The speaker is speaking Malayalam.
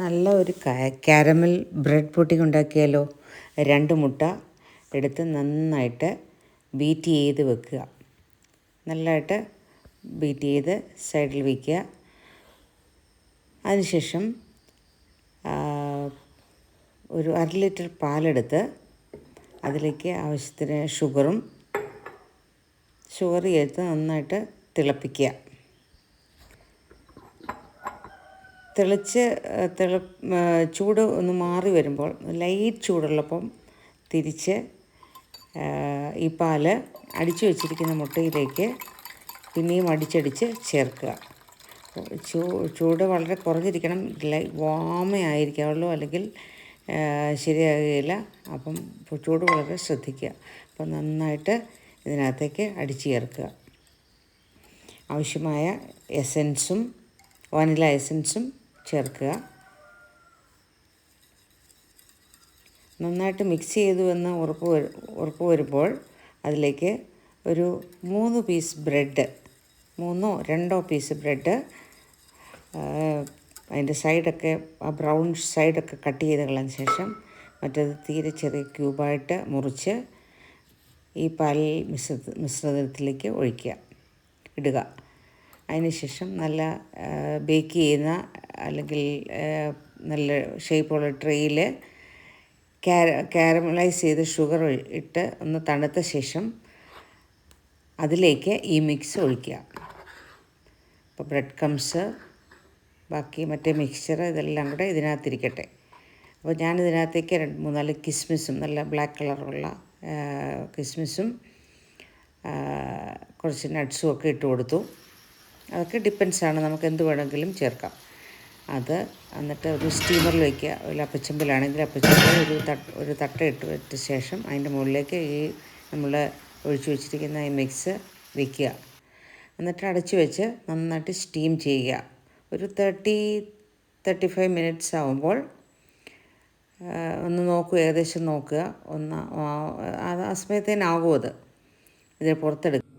നല്ല ഒരു കാരമൽ ബ്രെഡ് പുഡിംഗ് ഉണ്ടാക്കിയാലോ രണ്ട് മുട്ട എടുത്ത് നന്നായിട്ട് ബീറ്റ് ചെയ്ത് വെക്കുക. നല്ലതായിട്ട് ബീറ്റ് ചെയ്ത് സൈഡിൽ വയ്ക്കുക അതിനുശേഷം ഒരു അര ലിറ്റർ പാലെടുത്ത് അതിലേക്ക് ആവശ്യത്തിന് ഷുഗറും ഷുഗർ ചേർത്ത് നന്നായിട്ട് തിളപ്പിക്കുക. തിളച്ച് തിള ചൂട് ഒന്ന് മാറി വരുമ്പോൾ ലൈറ്റ് ചൂടുള്ളപ്പം തിരിച്ച് ഈ പാൽ അടിച്ചു വച്ചിരിക്കുന്ന മുട്ടയിലേക്ക് പിന്നെയും അടിച്ചടിച്ച് ചേർക്കുക. ചൂ ചൂട് വളരെ കുറഞ്ഞിരിക്കണം. ലൈ വാമയായിരിക്കാവുള്ളൂ അല്ലെങ്കിൽ ശരിയാകുകയില്ല. അപ്പം ചൂട് വളരെ ശ്രദ്ധിക്കുക. അപ്പം നന്നായിട്ട് ഇതിനകത്തേക്ക് അടിച്ചു ചേർക്കുക. ആവശ്യമായ എസൻസും വാനില എസൻസും ചേർക്കുക. നന്നായിട്ട് മിക്സ് ചെയ്തു എന്ന് ഉറപ്പ് ഉറപ്പ് വരുമ്പോൾ അതിലേക്ക് ഒരു മൂന്ന് പീസ് ബ്രെഡ് മൂന്നോ രണ്ടോ പീസ് ബ്രെഡ് അതിന്റെ സൈഡൊക്കെ ആ ബ്രൗൺ സൈഡൊക്കെ കട്ട് ചെയ്ത് കളഞ്ഞ ശേഷം മറ്റത് തീരെ ചെറിയ ക്യൂബായിട്ട് മുറിച്ച് ഈ പാൽ മിശ്ര മിശ്രിതത്തിലേക്ക് ഒഴിക്കുക ഇടുക. അതിനുശേഷം നല്ല ബേക്ക് ചെയ്യുന്ന അല്ലെങ്കിൽ നല്ല ഷേപ്പുള്ള ട്രെയിൽ ക്യാര ക്യാരമലൈസ് ചെയ്ത ഷുഗർ ഇട്ട് ഒന്ന് തണുത്ത ശേഷം അതിലേക്ക് ഈ മിക്സ് ഒഴിക്കുക. അപ്പോൾ ബ്രെഡ് ക്രംസ് ബാക്കി മറ്റേ മിക്സ്ചർ ഇതെല്ലാം കൂടെ ഇതിനകത്തിരിക്കട്ടെ. അപ്പോൾ ഞാൻ ഇതിനകത്തേക്ക് രണ്ട് മൂന്നാൽ കിസ്മിസും നല്ല ബ്ലാക്ക് കളറുള്ള കിസ്മിസും കുറച്ച് നട്ട്സും ഒക്കെ ഇട്ട് കൊടുത്തു. അതൊക്കെ ഡിപ്പെൻസാണ്. നമുക്ക് എന്ത് വേണമെങ്കിലും ചേർക്കാം. അത് എന്നിട്ട് ഒരു സ്റ്റീമറിൽ വയ്ക്കുക. ഒരു അപ്പച്ചമ്പിലാണെങ്കിൽ അപ്പച്ചമ്പിൽ ഒരു തട്ട് ഒരു തട്ട ഇട്ട് വെച്ച ശേഷം അതിന്റെ മുകളിലേക്ക് ഈ നമ്മൾ ഒഴിച്ചു വെച്ചിരിക്കുന്ന ഈ മിക്സ് വയ്ക്കുക. എന്നിട്ട് അടച്ചു വെച്ച് നന്നായിട്ട് സ്റ്റീം ചെയ്യുക. ഒരു തേർട്ടി തേർട്ടി ഫൈവ് മിനിറ്റ്സ് ആകുമ്പോൾ ഒന്ന് നോക്കുക ഏകദേശം നോക്കുക. ഒന്ന് ആ സമയത്തേനാകും അത്. ഇത് പുറത്തെടുക്കുക